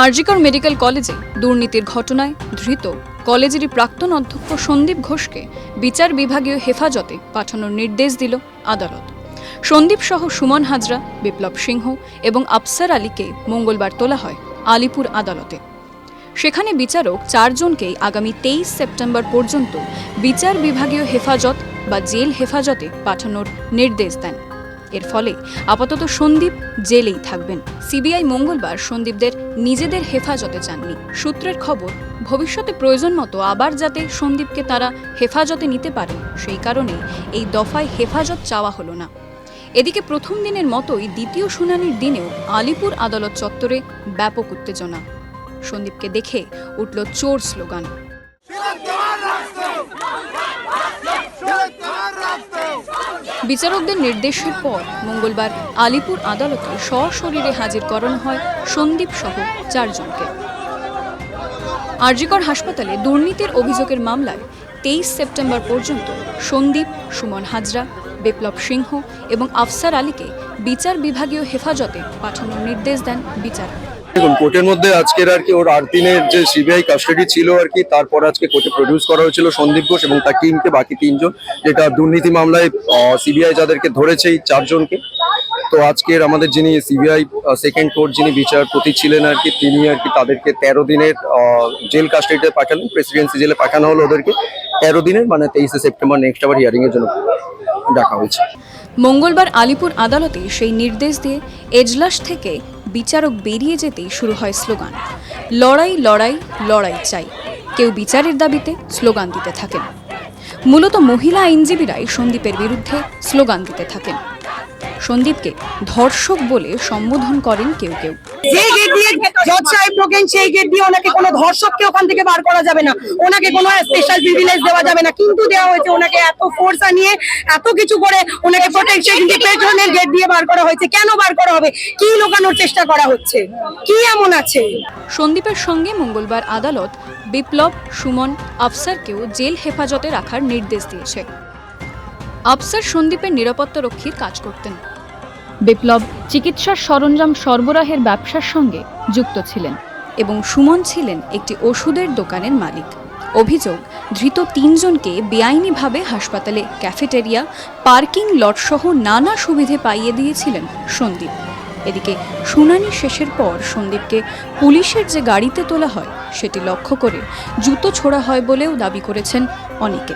RG Kar medical কলেজে দুর্নীতির ঘটনায় ধৃত কলেজেরই প্রাক্তন অধ্যক্ষ সন্দীপ ঘোষকে বিচার বিভাগীয় হেফাজতে পাঠানোর নির্দেশ দিল আদালত। সন্দীপ সহ সুমন হাজরা, বিপ্লব সিংহ এবং আফসার আলীকে মঙ্গলবার তোলা হয় আলিপুর আদালতে। সেখানে বিচারক চারজনকেই আগামী তেইশ সেপ্টেম্বর পর্যন্ত বিচার বিভাগীয় হেফাজত বা জেল হেফাজতে পাঠানোর নির্দেশ দেন। এর ফলে আপাতত সন্দীপ জেলেই থাকবেন। সিবিআই মঙ্গলবার সন্দীপদের নিজেদের হেফাজতে চাননি। সূত্রের খবর, ভবিষ্যতে প্রয়োজন মতো আবার যাতে সন্দীপকে তারা হেফাজতে নিতে পারে সেই কারণে এই দফায় হেফাজত চাওয়া হলো না। এদিকে প্রথম দিনের মতোই দ্বিতীয় শুনানির দিনেও আলিপুর আদালত চত্বরে ব্যাপক উত্তেজনা। সন্দীপকে দেখে উঠল চোর স্লোগান। বিচারকদের নির্দেশের পর মঙ্গলবার আলিপুর আদালতে সশরীরে হাজির করানো হয় সন্দীপ সহ চারজনকে। আরজিকর হাসপাতালে দুর্নীতির অভিযোগের মামলায় তেইশ সেপ্টেম্বর পর্যন্ত সন্দীপ, সুমন হাজরা, বিপ্লব সিংহ এবং আফসার আলীকে বিচার বিভাগীয় হেফাজতে পাঠানোর নির্দেশ দেন বিচারক। দেখুন, কোর্টের মধ্যে আজকের আর কি ওর আট দিনের যে সিবিআই কাস্টাডি ছিল আর কি, তারপর আজকে কোর্টে প্রডিউস করা হয়েছিল সন্দীপ ঘোষ এবং তার টিমকে বাকি তিনজন, যেটা দুর্নীতি মামলায় সিবিআই যাদেরকে ধরেছে এই চারজনকে। তো আজকের আমাদের যিনি সিবিআই সেকেন্ড কোর্ট যিনি বিচারপতি ছিলেন আর কি, তিনি আর কি তাদেরকে তেরো দিনের জেল কাস্টাডিতে পাঠালেন প্রেসিডেন্সি জেলে পাঠানো হলো ওদেরকে। তেরো দিনের মানে তেইশে সেপ্টেম্বর নেক্সট আবার হিয়ারিংয়ের জন্য ডাকা হয়েছে। মঙ্গলবার আলিপুর আদালতে সেই নির্দেশ দিয়ে এজলাস থেকে বিচারক বেরিয়ে যেতেই শুরু হয় স্লোগান। লড়াই লড়াই লড়াই চাই। কেউ বিচারের দাবিতে স্লোগান দিতে থাকেন। মূলত মহিলা আইনজীবীরাই সন্দীপের বিরুদ্ধে স্লোগান দিতে থাকেন। সন্দীপকে ধর্ষক বলে সম্বোধন করেন কেউ কেউ। যে গেট দিয়ে জজ সাহেব ঢোকেন, সেই গেট দিয়ে ওনাকে কোনো ধর্ষককে ওখান থেকে বার করা যাবে না। ওনাকে কোনো স্পেশাল প্রিভিলেজ দেওয়া যাবে না। কিন্তু দেওয়া হয়েছে ওনাকে এত ফোর্স আনিয়ে, এত কিছু করে ওনাকে প্রোটেকশন গেট দিয়ে বার করা হয়েছে। কেন বার করা হবে? কি লুকানোর চেষ্টা করা হচ্ছে? কি এমন আছে? সন্দীপের সঙ্গে মঙ্গলবার আদালত বিপ্লব, সুমন, আফসারকেও জেল হেফাজতে রাখার নির্দেশ দিয়েছে। আফসার সন্দীপের নিরাপত্তা রক্ষীর কাজ করতেন। বিপ্লব চিকিৎসার সরঞ্জাম সরবরাহের ব্যবসার সঙ্গে যুক্ত ছিলেন এবং সুমন ছিলেন একটি ওষুধের দোকানের মালিক। অভিযোগ, ধৃত তিনজনকে বেআইনিভাবে হাসপাতালে, ক্যাফেটেরিয়া, পার্কিং লটসহ নানা সুবিধে পাইয়ে দিয়েছিলেন সন্দীপ। এদিকে শুনানি শেষের পর সন্দীপকে পুলিশের যে গাড়িতে তোলা হয়, সেটি লক্ষ্য করে জুতো ছোড়া হয় বলেও দাবি করেছেন অনেকে।